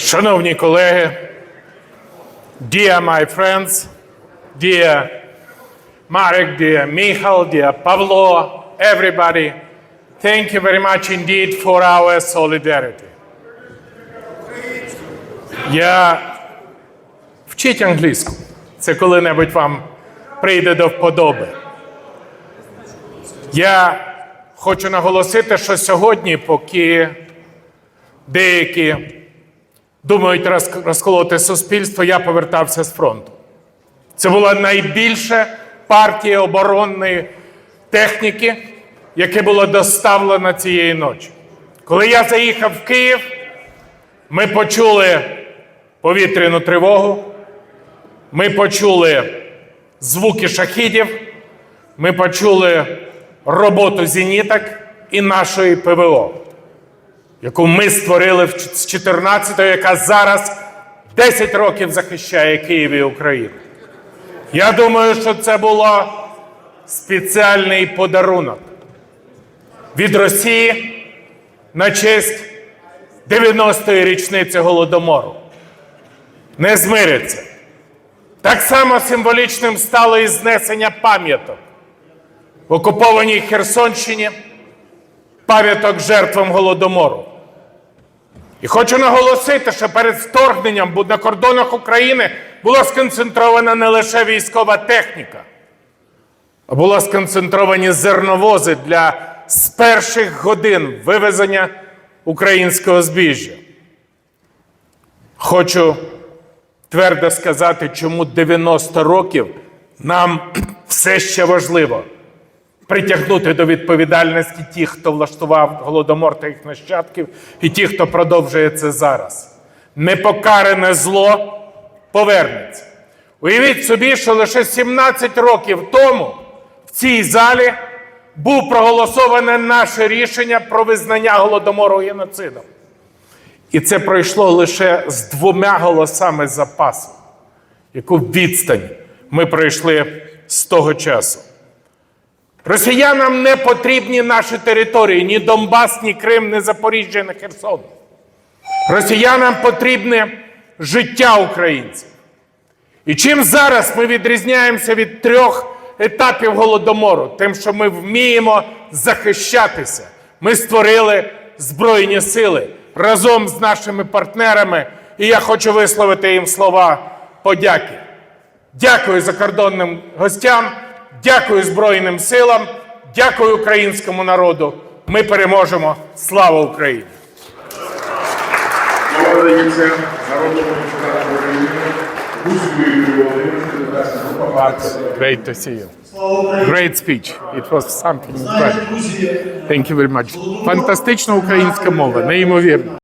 Шановні колеги, dear my friends, dear Marek, dear Michal, dear Pavlo, everybody, thank you very much indeed for our solidarity. Я вчіть англійську. Це коли-небудь вам прийде до вподоби. Я хочу наголосити, що сьогодні, поки деякі думають розколоти суспільство, я повертався з фронту. Це була найбільша партія оборонної техніки, яке було доставлено цієї ночі. Коли я заїхав в Київ, ми почули повітряну тривогу, ми почули звуки шахідів, ми почули роботу зеніток і нашої ПВО яку ми створили з 14-го, яка зараз 10 років захищає Київ і Україну. Я думаю, що це було спеціальний подарунок від Росії на честь 90-ї річниці Голодомору. Не змиряться. Так само символічним стало і знесення пам'яток в окупованій Херсонщині пам'яток жертвам Голодомору. І хочу наголосити, що перед вторгненням на кордонах України була сконцентрована не лише військова техніка, а були сконцентровані зерновози для з перших годин вивезення українського збіжжя. Хочу твердо сказати, чому 90 років нам все ще важливо притягнути до відповідальності тих, хто влаштував голодомор та їх нащадків, і ті, хто продовжує це зараз. Непокаране зло повернеться. Уявіть собі, що лише 17 років тому в цій залі був проголосоване наше рішення про визнання голодомору геноцидом. І це пройшло лише з двома голосами запасу, яку відстань ми пройшли з того часу. Росіянам не потрібні наші території, ні Донбас, ні Крим, ні Запоріжжя, ні Херсон. Росіянам потрібне життя українців. І чим зараз ми відрізняємося від трьох етапів голодомору? Тим, що ми вміємо захищатися. Ми створили Збройні сили разом з нашими партнерами, і я хочу висловити їм слова подяки. Дякую закордонним гостям, дякую Збройним силам, дякую українському народу. Ми переможемо. Слава Україні! Great to see you. Great speech. It was something incredible. Thank you very much. Фантастична українська мова, неймовірно.